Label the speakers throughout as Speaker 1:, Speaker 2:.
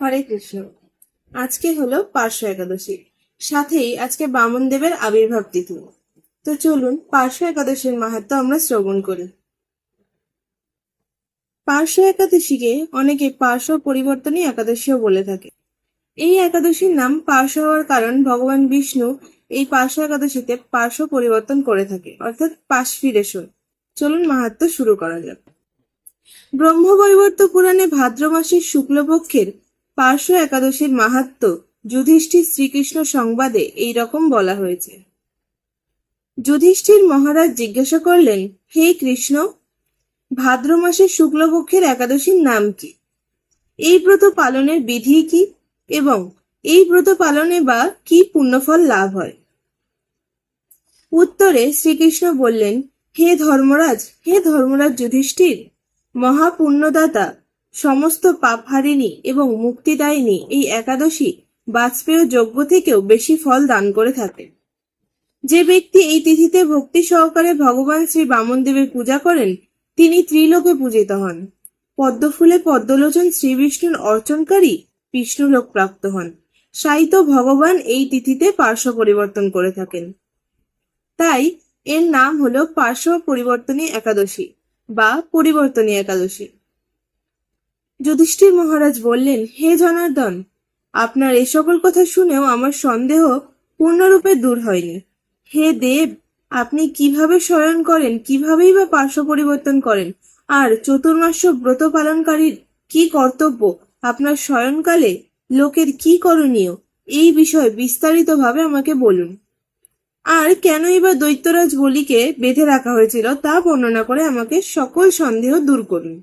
Speaker 1: হরে কৃষ্ণ। আজকে হলো পার্শ্ব একাদশী। সাথেই আজকে বামন দেবের আবির্ভাব তিথি। তো চলুন পার্শ্ব একাদশীর মাহাত্ম আমরা শ্রবণ করি। পার্শ্ব একাদশীকে অনেকে পার্শ্ব পরিবর্তনী একাদশীও বলে থাকে। এই একাদশীর নাম পার্শ্ব হওয়ার কারণ ভগবান বিষ্ণু এই পার্শ্ব একাদশীতে পার্শ্ব পরিবর্তন করে থাকে, অর্থাৎ পাশফিরেশন চলুন মাহাত্ম শুরু করা যাক। ব্রহ্মবৈবর্ত পুরাণে ভাদ্র মাসের শুক্লপক্ষের পার্শ্ব একাদশীর মাহাত্ম যুধিষ্ঠির শ্রীকৃষ্ণ সংবাদে এই রকম বলা হয়েছে। যুধিষ্ঠির মহারাজ জিজ্ঞাসা করলেন, হে কৃষ্ণ, ভাদ্র মাসের শুক্লপক্ষের একাদশীর নাম কি? এই ব্রত পালনের বিধি কি? এবং এই ব্রত পালনে বা কি পুণ্যফল লাভ হয়? উত্তরে শ্রীকৃষ্ণ বললেন, হে ধর্মরাজ হে ধর্মরাজ যুধিষ্ঠির, মহাপুণ্যদাতা সমস্ত পাপ পাপহারিণী এবং মুক্তিদায়িনী এই একাদশী বাজপেয় যজ্ঞ থেকেও বেশি ফল দান করে থাকে। যে ব্যক্তি এই তিথিতে ভক্তি সহকারে ভগবান শ্রী বামন দেবের পূজা করেন, তিনি ত্রিলোকে পূজিত হন। পদ্মফুলে পদ্মলোচন শ্রী বিষ্ণুর অর্চনকারী বিষ্ণুলোক প্রাপ্ত হন। সাহিত্য ভগবান এই তিথিতে পার্শ্ব পরিবর্তন করে থাকেন। তাই এর নাম হলো পার্শ্ব পরিবর্তনী একাদশী বা পরিবর্তনী একাদশী। যুধিষ্ঠির মহারাজ বললেন, হে জনার্দন, আপনার এ সকল কথা শুনেও আমার সন্দেহ পূর্ণরূপে দূর হয়নি। হে দেব, আপনি কীভাবে শয়ন করেন, কিভাবেই বা পার্শ্ব পরিবর্তন করেন? আর চতুর্মাস্য ব্রত পালনকারীর কি কর্তব্য? আপনার শয়নকালে লোকের কি করণীয়? এই বিষয়ে বিস্তারিতভাবে আমাকে বলুন। আর কেনই বা দৈত্যরাজ বলিকে বেঁধে রাখা হয়েছিল তা বর্ণনা করে আমাকে সকল সন্দেহ দূর করুন।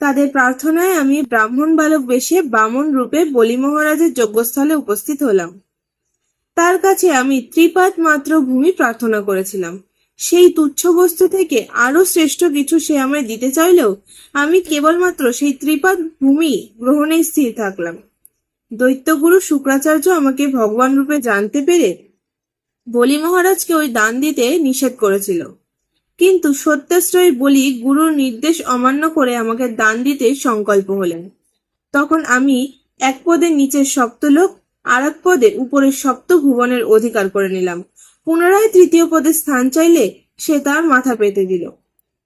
Speaker 1: তাদের প্রার্থনায় আমি ব্রাহ্মণ বালক বেশে বামন রূপে বলি মহারাজের যজ্ঞস্থলে উপস্থিত হলাম। তার কাছে আমি ত্রিপাত মাত্র ভূমি প্রার্থনা করেছিলাম। সেই তুচ্ছ বস্তু থেকে আরও শ্রেষ্ঠ কিছু সে আমায় দিতে চাইলেও আমি কেবলমাত্র সেই ত্রিপাদ ভূমি গ্রহণে স্থির থাকলাম। দৈত্যগুরু শুক্রাচার্য আমাকে ভগবান রূপে জানতে পেরে বলি মহারাজকে ওই দান দিতে নিষেধ করেছিল। কিন্তু সত্যাশ্রয়ী বলি গুরুর নির্দেশ অমান্য করে আমাকে দান দিতে সংকল্প হলেন। তখন আমি এক পদের নিচের সপ্তলোক আর এক পদে উপরের সপ্ত ভুবনের অধিকার করে নিলাম। পুনরায় তৃতীয় পদে স্থান চাইলে সে তার মাথা পেতে দিল।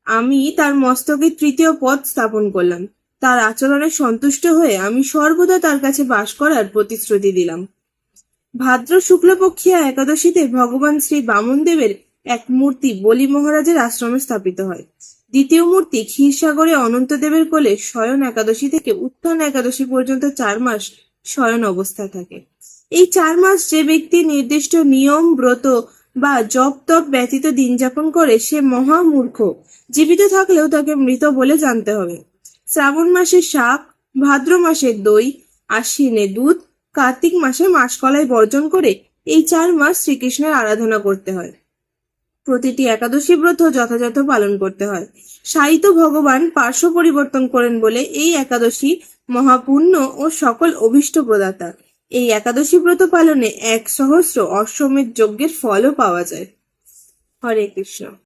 Speaker 1: আমি তার মস্তকে তৃতীয় পদ স্থাপন করলাম। তার আচরণে সন্তুষ্ট হয়ে আমি সর্বদা তার কাছে বাস করার প্রতিশ্রুতি দিলাম। ভাদ্র শুক্লপক্ষিয়া একাদশীতে ভগবান শ্রী বামন দেবের এক মূর্তি বলি মহারাজের আশ্রমে স্থাপিত হয়। দ্বিতীয় মূর্তি ক্ষীরসাগরে অনন্তদেবের কোলে শয়ন একাদশী থেকে উত্থান একাদশী পর্যন্ত চার মাস শয়ন অবস্থায় থাকে। এই চার মাস যে ব্যক্তি নির্দিষ্ট নিয়ম, ব্রত বা জপ তপ ব্যতীত দিন যাপন করে সে মহামূর্খ জীবিত থাকলেও তাকে মৃত বলে জানতে হবে। শ্রাবণ মাসে শাক, ভাদ্র মাসে দই, আশ্বিনে দুধ, কার্তিক মাসে মাসকলাই বর্জন করে এই চার মাস শ্রীকৃষ্ণের আরাধনা করতে হয়। প্রতিটি একাদশী ব্রত যথাযথ পালন করতে হয়। সাহিত্য ভগবান পার্শ্ব পরিবর্তন করেন বলে এই একাদশী মহাপূর্ণ ও সকল অভিষ্ট প্রদাতা। এই একাদশী ব্রত পালনে এক সহস্র অশ্বমেধ যজ্ঞের ফলও পাওয়া যায়। হরে কৃষ্ণ।